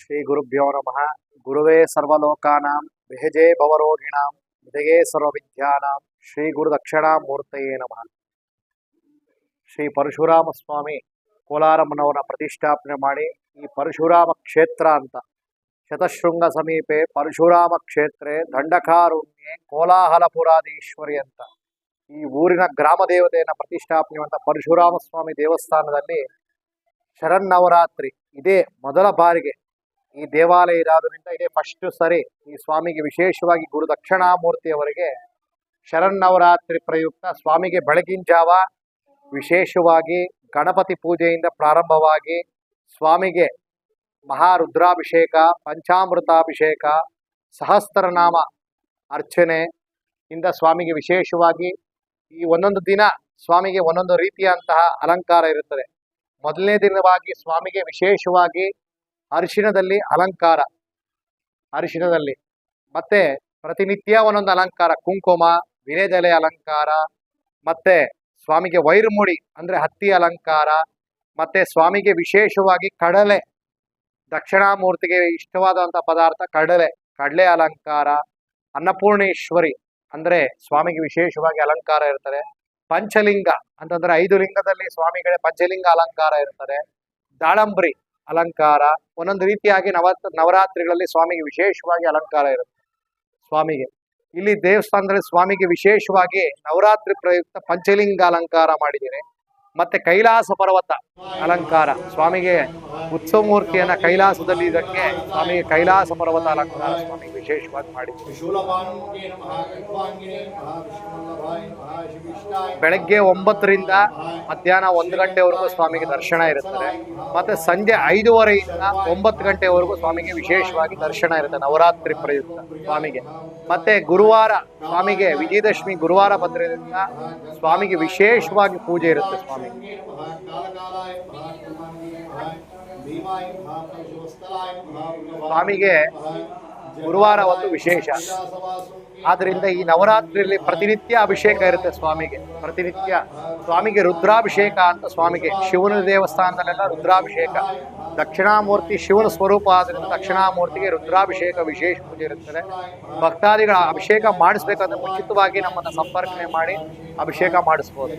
ಶ್ರೀ ಗುರುಭ್ಯೋ ನಮಃ. ಗುರುವೇ ಸರ್ವಲೋಕಾನಾಂ, ವಿಹಜೇ ಭವರೋಗಿಣಾಂ ಹೃದಯೇ ಸರ್ವವಿದ್ಯಾನಾಂ, ಶ್ರೀ ಗುರು ದಕ್ಷಿಣಾಮೂರ್ತಯೇ ನಮಃ. ಶ್ರೀ ಪರಶುರಾಮ ಸ್ವಾಮಿ ಕೋಲಾರಮ್ಮನವರ ಪ್ರತಿಷ್ಠಾಪನೆ ಮಾಡಿ ಈ ಪರಶುರಾಮ ಕ್ಷೇತ್ರ ಅಂತ. ಶತಶೃಂಗ ಸಮೀಪೆ ಪರಶುರಾಮ ಕ್ಷೇತ್ರೆ, ದಂಡಕಾರುಣ್ಯೆ ಕೋಲಾಹಲಪುರಾದೀಶ್ವರಿ ಅಂತ. ಈ ಊರಿನ ಗ್ರಾಮ ದೇವತೆಯನ್ನು ಪ್ರತಿಷ್ಠಾಪನೆ ಅಂತ ಪರಶುರಾಮ ಸ್ವಾಮಿ ದೇವಸ್ಥಾನದಲ್ಲಿ ಶರನ್ನವರಾತ್ರಿ. ಇದೇ ಮೊದಲ ಬಾರಿಗೆ ಈ ದೇವಾಲಯ ಇದಾದ್ರಿಂದ ಇದೇ ಫಸ್ಟ್ ಸರಿ ಈ ಸ್ವಾಮಿಗೆ ವಿಶೇಷವಾಗಿ ಗುರು ದಕ್ಷಿಣಾಮೂರ್ತಿಯವರಿಗೆ ಶರನ್ನವರಾತ್ರಿ ಪ್ರಯುಕ್ತ ಸ್ವಾಮಿಗೆ ಬೆಳಗಿನ ಜಾವ ವಿಶೇಷವಾಗಿ ಗಣಪತಿ ಪೂಜೆಯಿಂದ ಪ್ರಾರಂಭವಾಗಿ ಸ್ವಾಮಿಗೆ ಮಹಾರುದ್ರಾಭಿಷೇಕ, ಪಂಚಾಮೃತಾಭಿಷೇಕ, ಸಹಸ್ರನಾಮ ಅರ್ಚನೆ ಇಂದ ಸ್ವಾಮಿಗೆ ವಿಶೇಷವಾಗಿ ಈ ಒಂದೊಂದು ದಿನ ಸ್ವಾಮಿಗೆ ಒಂದೊಂದು ರೀತಿಯಂತಹ ಅಲಂಕಾರ ಇರುತ್ತದೆ. ಮೊದಲನೇ ದಿನವಾಗಿ ಸ್ವಾಮಿಗೆ ವಿಶೇಷವಾಗಿ ಅರಿಶಿಣದಲ್ಲಿ ಅಲಂಕಾರ. ಅರಿಶಿನದಲ್ಲಿ ಮತ್ತೆ ಪ್ರತಿನಿತ್ಯ ಒಂದೊಂದು ಅಲಂಕಾರ. ಕುಂಕುಮ ವಿರೇದೆಲೆ ಅಲಂಕಾರ, ಮತ್ತೆ ಸ್ವಾಮಿಗೆ ವೈರ್ಮುಡಿ, ಅಂದ್ರೆ ಹತ್ತಿ ಅಲಂಕಾರ, ಮತ್ತೆ ಸ್ವಾಮಿಗೆ ವಿಶೇಷವಾಗಿ ಕಡಲೆ. ದಕ್ಷಿಣಾಮೂರ್ತಿಗೆ ಇಷ್ಟವಾದಂಥ ಪದಾರ್ಥ ಕಡಲೆ ಕಡಲೆ ಅಲಂಕಾರ, ಅನ್ನಪೂರ್ಣೇಶ್ವರಿ, ಅಂದ್ರೆ ಸ್ವಾಮಿಗೆ ವಿಶೇಷವಾಗಿ ಅಲಂಕಾರ ಇರ್ತದೆ. ಪಂಚಲಿಂಗ ಅಂತಂದ್ರೆ ಐದು ಲಿಂಗದಲ್ಲಿ ಸ್ವಾಮಿಗಳೇ ಪಂಚಲಿಂಗ ಅಲಂಕಾರ ಇರ್ತದೆ. ದಾಳಂಬ್ರಿ ಅಲಂಕಾರ, ಒಂದೊಂದು ರೀತಿಯಾಗಿ ನವ ನವರಾತ್ರಿಗಳಲ್ಲಿ ಸ್ವಾಮಿಗೆ ವಿಶೇಷವಾಗಿ ಅಲಂಕಾರ ಇರುತ್ತೆ ಸ್ವಾಮಿಗೆ. ಇಲ್ಲಿ ದೇವಸ್ಥಾನದಲ್ಲಿ ಸ್ವಾಮಿಗೆ ವಿಶೇಷವಾಗಿ ನವರಾತ್ರಿ ಪ್ರಯುಕ್ತ ಪಂಚಲಿಂಗ ಅಲಂಕಾರ ಮಾಡಿದ್ದೀನಿ ಮತ್ತೆ ಕೈಲಾಸ ಪರ್ವತ, ಅಲಂಕಾರ. ಸ್ವಾಮಿಗೆ ಉತ್ಸವ ಮೂರ್ತಿಯನ್ನ ಕೈಲಾಸದಲ್ಲಿ ಇದಕ್ಕೆ ಸ್ವಾಮಿಗೆ ಕೈಲಾಸ ಪರ್ವತ ಅಲಂಕಾರ ಸ್ವಾಮಿಗೆ ವಿಶೇಷವಾಗಿ ಮಾಡಿ. ಬೆಳಗ್ಗೆ ಒಂಬತ್ತರಿಂದ ಮಧ್ಯಾಹ್ನ ಒಂದು ಗಂಟೆವರೆಗೂ ಸ್ವಾಮಿಗೆ ದರ್ಶನ ಇರುತ್ತದೆ. ಮತ್ತೆ ಸಂಜೆ ಐದೂವರೆಯಿಂದ ಒಂಬತ್ತು ಗಂಟೆವರೆಗೂ ಸ್ವಾಮಿಗೆ ವಿಶೇಷವಾಗಿ ದರ್ಶನ ಇರುತ್ತೆ, ನವರಾತ್ರಿ ಪ್ರಯುಕ್ತ ಸ್ವಾಮಿಗೆ. ಮತ್ತೆ ಗುರುವಾರ ಸ್ವಾಮಿಗೆ ವಿಜಯದಶಮಿ ಗುರುವಾರ ಬಂದ್ರಿಂದ ಸ್ವಾಮಿಗೆ ವಿಶೇಷವಾಗಿ ಪೂಜೆ ಇರುತ್ತೆ ಸ್ವಾಮಿಗೆ. ನಮಃ ಕಾಲಕಾಲಾಯ ನಮಃ ಕುಮಾಂಗಿನೇ ನಮಃ ಭೀಮಾಯ ನಮಃ ಪರಶುವಸ್ತಲಾಯ ನಮಃ ವೃಷಭಾಯ ಸ್ವಾಮಿಗೆ ನಮಃ ಗುರುವಾರ ಒಂದು ವಿಶೇಷ. ಆದ್ದರಿಂದ ಈ ನವರಾತ್ರಿಯಲ್ಲಿ ಪ್ರತಿನಿತ್ಯ ಅಭಿಷೇಕ ಇರುತ್ತೆ ಸ್ವಾಮಿಗೆ. ಪ್ರತಿನಿತ್ಯ ಸ್ವಾಮಿಗೆ ರುದ್ರಾಭಿಷೇಕ ಅಂತ ಸ್ವಾಮಿಗೆ. ಶಿವನ ದೇವಸ್ಥಾನದಲ್ಲೆಲ್ಲ ರುದ್ರಾಭಿಷೇಕ. ದಕ್ಷಿಣಾಮೂರ್ತಿ ಶಿವನ ಸ್ವರೂಪ ಆದ್ರಿಂದ ದಕ್ಷಿಣಾಮೂರ್ತಿಗೆ ರುದ್ರಾಭಿಷೇಕ ವಿಶೇಷ ಪೂಜೆ ಇರುತ್ತದೆ. ಭಕ್ತಾದಿಗಳ ಅಭಿಷೇಕ ಮಾಡಿಸ್ಬೇಕಂದ್ರೆ ಮುಂಚಿತವಾಗಿ ನಮ್ಮನ್ನು ಸಂಪರ್ಕನೆ ಮಾಡಿ ಅಭಿಷೇಕ ಮಾಡಿಸ್ಬೋದು.